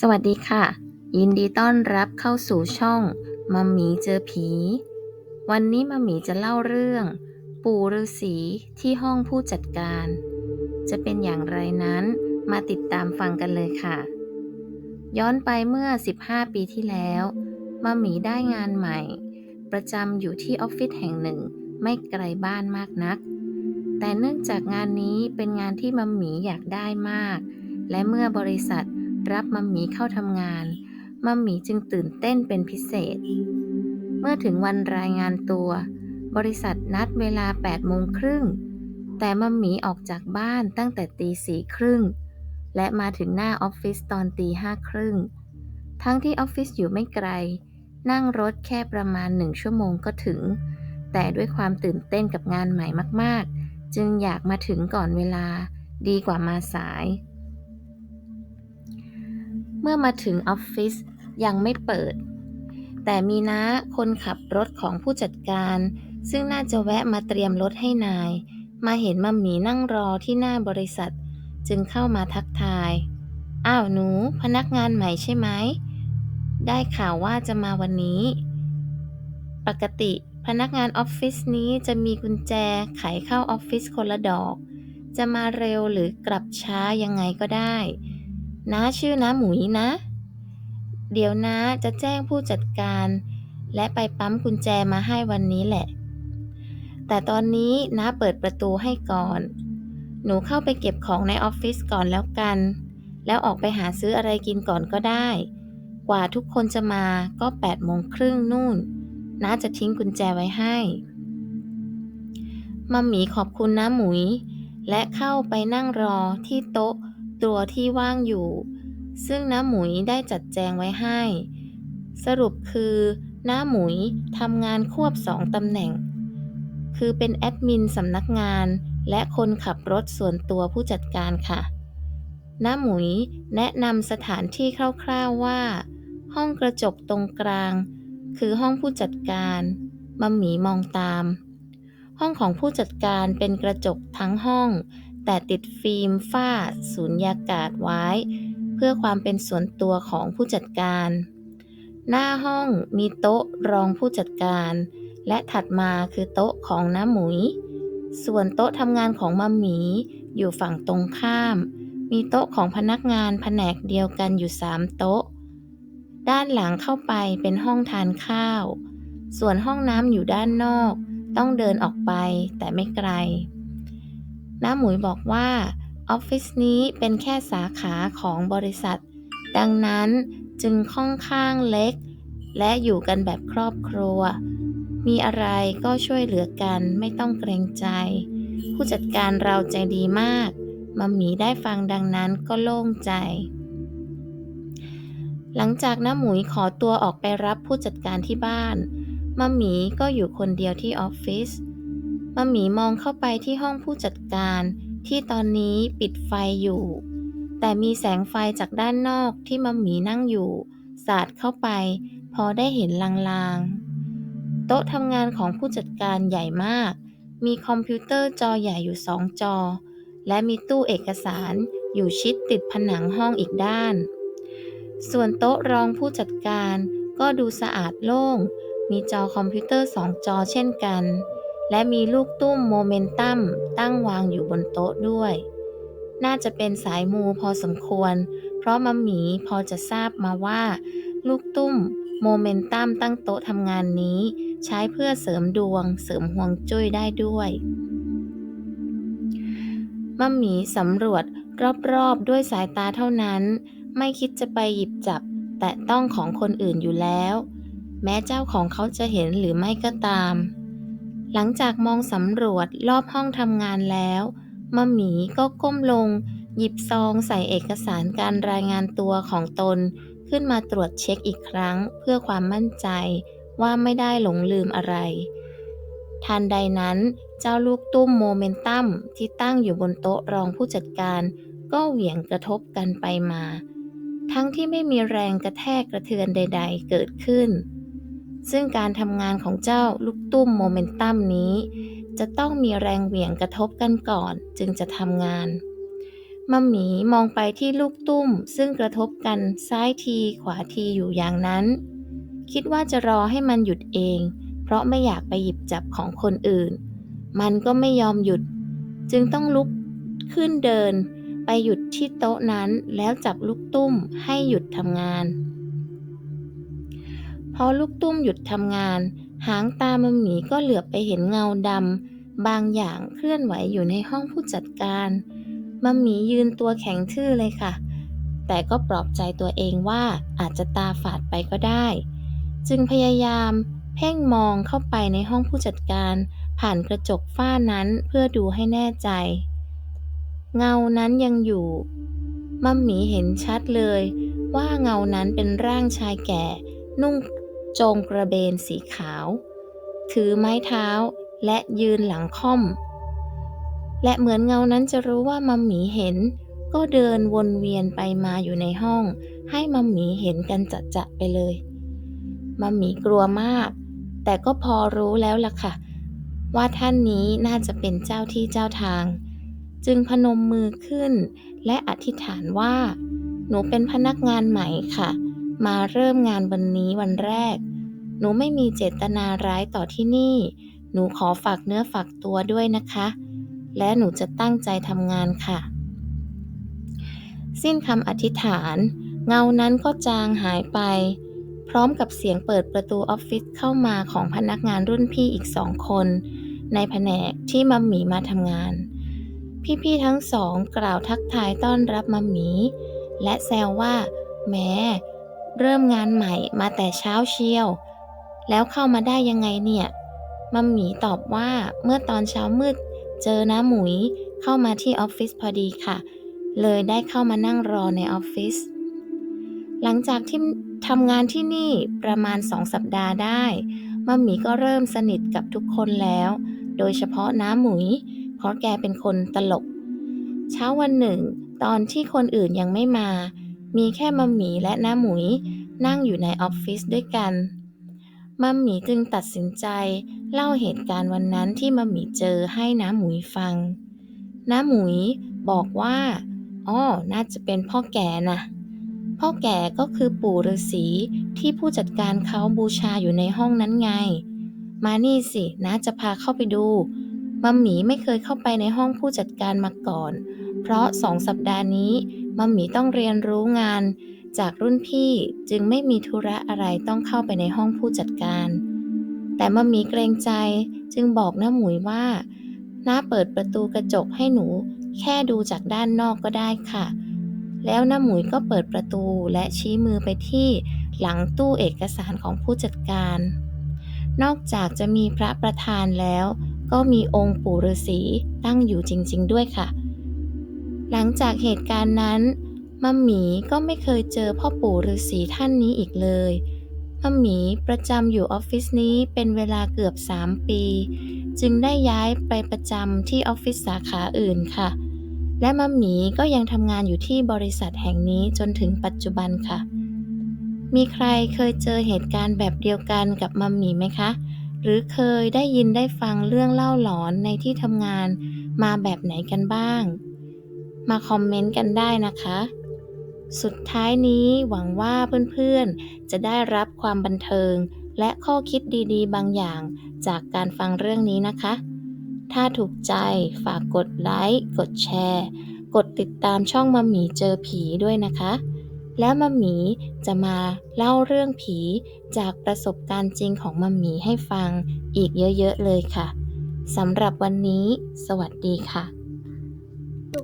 สวัสดีค่ะ ยินดีต้อนรับเข้าสู่ช่องมัมมีเจอผี วันนี้มัมมีจะเล่าเรื่อง ปู่ฤาษีที่ห้องผู้จัดการ จะเป็นอย่างไรนั้นมาติดตามฟังกันเลยค่ะ ย้อนไปเมื่อ 15 ปีที่แล้วมัมมีได้งานใหม่ ประจำอยู่ที่ออฟฟิศแห่งหนึ่งไม่ไกลบ้านมากนัก แต่เนื่องจากงานนี้เป็นงานที่มัมหมีอยากได้มาก และเมื่อบริษัท รับมัมหมีเข้าทำงาน มัมหมีจึงตื่นเต้นเป็นพิเศษ เมื่อถึงวันรายงานตัว บริษัทนัดเวลา8โมงครึ่ง แต่มัมหมีออกจากบ้านตั้งแต่ตีสี่ครึ่ง และมาถึงหน้าออฟฟิศตอนตีห้าครึ่ง ทั้งที่ออฟฟิศอยู่ไม่ไกล นั่งรถแค่ประมาณหนึ่งชั่วโมงก็ถึง แต่ด้วยความตื่นเต้นกับงานใหม่มาก ๆ จึงอยากมาถึงก่อนเวลาดีกว่ามาสาย เมื่อมาถึงออฟฟิศยังไม่เปิด แต่มีน้าคนขับรถของผู้จัดการ ซึ่งน่าจะแวะมาเตรียมรถให้นาย มาเห็นมัมหมีนั่งรอที่หน้าบริษัท จึงเข้ามาทักทาย อ้าวหนู พนักงานใหม่ใช่ไหม ได้ข่าวว่าจะมาวันนี้ ปกติพนักงานออฟฟิศนี้จะมีกุญแจไขเข้าออฟฟิศคนละดอก จะมาเร็วหรือกลับช้ายังไงก็ได้ น้าชื่อน้าหมุยนะ เดี๋ยวน้าจะแจ้งผู้จัดการ และไปปั๊มกุญแจมาให้วันนี้แหละ แต่ตอนนี้น้าเปิดประตูให้ก่อน หนูเข้าไปเก็บของในออฟฟิศก่อนแล้วกัน แล้วออกไปหาซื้ออะไรกินก่อนก็ได้ กว่าทุกคนจะมาก็8ปดโมงครึ่งนู่น น้าจะทิ้งกุญแจไว้ให้มัมหมีขอบคุณน้าหมุย และเข้าไปนั่งรอที่โต๊ะ ตัวที่ว่างอยู่ ซึ่งน้าหมุยได้จัดแจงไว้ให้ สรุปคือน้าหมุยทำงานควบสองตำแหน่ง คือเป็นแอดมินสำนักงาน และคนขับรถส่วนตัวผู้จัดการค่ะ น้าหมุยแนะนำสถานที่คร่าวๆว่า ห้องกระจกตรงกลาง คือห้องผู้จัดการมัมหมีมองตาม ห้องของผู้จัดการเป็นกระจกทั้งห้อง แต่ติดฟิล์มฝ้าสูญญากาศไว้ เพื่อความเป็นส่วนตัวของผู้จัดการ หน้าห้องมีโต๊ะรองผู้จัดการ และถัดมาคือโต๊ะของน้าหมุย ส่วนโต๊ะทำงานของมัมหมีอยู่ฝั่งตรงข้าม มีโต๊ะของพนักงานแผนกเดียวกันอยู่สามโต๊ะ ด้านหลังเข้าไปเป็นห้องทานข้าว ส่วนห้องน้ำอยู่ด้านนอก ต้องเดินออกไปแต่ไม่ไกล น้าหมุยบอกว่าออฟฟิศนี้เป็นแค่สาขาของบริษัท ดังนั้นจึงค่อนข้างเล็ก และอยู่กันแบบครอบครัว มีอะไรก็ช่วยเหลือกันไม่ต้องเกรงใจ ผู้จัดการเราใจดีมากมัมหมีได้ฟังดังนั้นก็โล่งใจ หลังจากน้าหมุยขอตัวออกไปรับผู้จัดการที่บ้านมัมหมีก็อยู่คนเดียวที่ออฟฟิศ มัมหมีมองเข้าไปที่ห้องผู้จัดการ ที่ตอนนี้ปิดไฟอยู่ แต่มีแสงไฟจากด้านนอกที่มัมหมีนั่งอยู่ สาดเข้าไป พอได้เห็นลางๆ โต๊ะทำงานของผู้จัดการใหญ่มาก มีคอมพิวเตอร์จอใหญ่อยู่สองจอ และมีตู้เอกสารอยู่ชิดติดผนังห้องอีกด้าน ส่วนโต๊ะรองผู้จัดการก็ดูสะอาดโล่ง มีจอคอมพิวเตอร์สองจอเช่นกัน และมีลูกตุ้มโมเมนตัมตั้งวางอยู่บนโต๊ะด้วย น่าจะเป็นสายมูพอสมควร เพราะมัมหมีพอจะทราบมาว่า ลูกตุ้มโมเมนตัมตั้งโต๊ะทำงานนี้ ใช้เพื่อเสริมดวง เสริมห่วงจุ้ยได้ด้วยมัมหมีสำรวจรอบๆด้วยสายตาเท่านั้น ไม่คิดจะไปหยิบจับ แต่ต้องของคนอื่นอยู่แล้ว แม้เจ้าของเขาจะเห็นหรือไม่ก็ตาม หลังจากมองสำรวจรอบห้องทำงานแล้วมัมหมีก็ก้มลง หยิบซองใส่เอกสารการรายงานตัวของตน ขึ้นมาตรวจเช็คอีกครั้งเพื่อความมั่นใจว่าไม่ได้หลงลืมอะไรทันใดนั้นเจ้าลูกตุ้มโมเมนตัมที่ตั้งอยู่บนโต๊ะรองผู้จัดการ ก็เหวี่ยงกระทบกันไปมา ทั้งที่ไม่มีแรงกระแทกกระเทือนใด ๆ เกิดขึ้น ซึ่งการทำงานของเจ้าลูกตุ้มโมเมนตัมนี้ จะต้องมีแรงเหวี่ยงกระทบกันก่อนจึงจะทำงานมัมหมีมองไปที่ลูกตุ้มซึ่งกระทบกันซ้ายทีขวาทีอยู่อย่างนั้น คิดว่าจะรอให้มันหยุดเอง เพราะไม่อยากไปหยิบจับของคนอื่น มันก็ไม่ยอมหยุด จึงต้องลุกขึ้นเดิน ไปหยุดที่โต๊ะนั้นแล้วจับลูกตุ้มให้หยุดทำงาน พอลูกตุ้มหยุดทำงาน หางตามัมหมีก็เหลือบไปเห็นเงาดำบางอย่างเคลื่อนไหวอยู่ในห้องผู้จัดการมัมหมียืนตัวแข็งทื่อเลยค่ะ แต่ก็ปลอบใจตัวเองว่าอาจจะตาฝาดไปก็ได้ จึงพยายามเพ่งมองเข้าไปในห้องผู้จัดการ ผ่านกระจกฝ้านั้นเพื่อดูให้แน่ใจ เงานั้นยังอยู่มัมหมีเห็นชัดเลย ว่าเงานั้นเป็นร่างชายแก่ นุ่ง จงกระเบนสีขาว ถือไม้เท้าและยืนหลังค่อม และเหมือนเงานั้นจะรู้ว่ามัมหมีเห็น ก็เดินวนเวียนไปมาอยู่ในห้อง ให้มัมหมีเห็นกันจัดจะไปเลย มัมหมีกลัวมาก แต่ก็พอรู้แล้วล่ะค่ะ ว่าท่านนี้น่าจะเป็นเจ้าที่เจ้าทาง จึงพนมมือขึ้น และอธิษฐานว่า หนูเป็นพนักงานใหม่ค่ะ มาเริ่มงานวันนี้วันแรก หนูไม่มีเจตนาร้ายต่อที่นี่ หนูขอฝากเนื้อฝากตัวด้วยนะคะ และหนูจะตั้งใจทำงานค่ะ สิ้นคำอธิษฐาน เงานั้นก็จางหายไป พร้อมกับเสียงเปิดประตูออฟฟิศเข้ามาของพนักงานรุ่นพี่อีกสองคน ในแผนกที่มัมหมีมาทำงาน พี่ๆทั้งสองกล่าวทักทายต้อนรับมัมหมี และแซวว่าแม้ เริ่มงานใหม่มาแต่เช้าเชียว แล้วเข้ามาได้ยังไงเนี่ยมัมหมีตอบว่าเมื่อตอนเช้ามืด เจอน้าหมุยเข้ามาที่ออฟฟิศพอดีค่ะ เลยได้เข้ามานั่งรอในออฟฟิศหลังจากที่ทำงานที่นี่ประมาณสองสัปดาห์ได้ มัมหมีก็เริ่มสนิทกับทุกคนแล้ว โดยเฉพาะน้าหมุย เพราะแกเป็นคนตลก เช้าวันหนึ่ง ตอนที่คนอื่นยังไม่มา มีแค่มัมหมีและน้าหมุย นั่งอยู่ในออฟฟิศด้วยกัน มัมหมีจึงตัดสินใจ เล่าเหตุการณ์วันนั้นที่มัมหมีเจอให้น้าหมุยฟัง น้าหมุยบอกว่าอ๋อน่าจะเป็นพ่อแก่นะพ่อแก่ก็คือปู่ฤาษีที่ผู้จัดการเขาบูชาอยู่ในห้องนั้นไง มานี่สินะจะพาเข้าไปดู มัมหมีไม่เคยเข้าไปในห้องผู้จัดการมาก่อน เพราะสองสัปดาห์นี้ มัมหมีต้องเรียนรู้งาน จากรุ่นพี่จึงไม่มีธุระอะไรต้องเข้าไปในห้องผู้จัดการ แต่มัมหมีเกรงใจจึงบอกน้าหมุยว่าน้าเปิดประตูกระจกให้หนู แค่ดูจากด้านนอกก็ได้ค่ะ แล้วน้าหมุยก็เปิดประตูและชี้มือไปที่หลังตู้เอกสารของผู้จัดการ นอกจากจะมีพระประธานแล้ว ก็มีองค์ปู่ฤาษีตั้งอยู่จริง ๆ ด้วยค่ะ หลังจากเหตุการณ์นั้นมัมหมีก็ไม่เคยเจอพ่อปู่ฤาษีท่านนี้อีกเลยมัมหมีประจำอยู่ออฟฟิศนี้เป็นเวลาเกือบ 3 ปี จึงได้ย้ายไปประจำที่ออฟฟิศสาขาอื่นค่ะ และมัมหมีก็ยังทำงานอยู่ที่บริษัทแห่งนี้จนถึงปัจจุบันค่ะ มีใครเคยเจอเหตุการณ์แบบเดียวกันกับมัมหมีไหมคะ หรือเคยได้ยินได้ฟังเรื่องเล่าหลอนในที่ทำงานมาแบบไหนกันบ้าง มาคอมเมนต์กันได้นะคะ สุดท้ายนี้หวังว่าเพื่อนๆ จะได้รับความบันเทิง และข้อคิดดีๆ บางอย่างจากการฟังเรื่องนี้นะคะ ถ้าถูกใจฝากกดไลค์ กดแชร์ กดติดตามช่องมัมหมีเจอผีด้วยนะคะ แล้วมัมหมีจะมาเล่าเรื่องผีจากประสบการณ์จริงของมัมหมีให้ฟังอีกเยอะๆเลยค่ะสำหรับวันนี้ สวัสดีค่ะ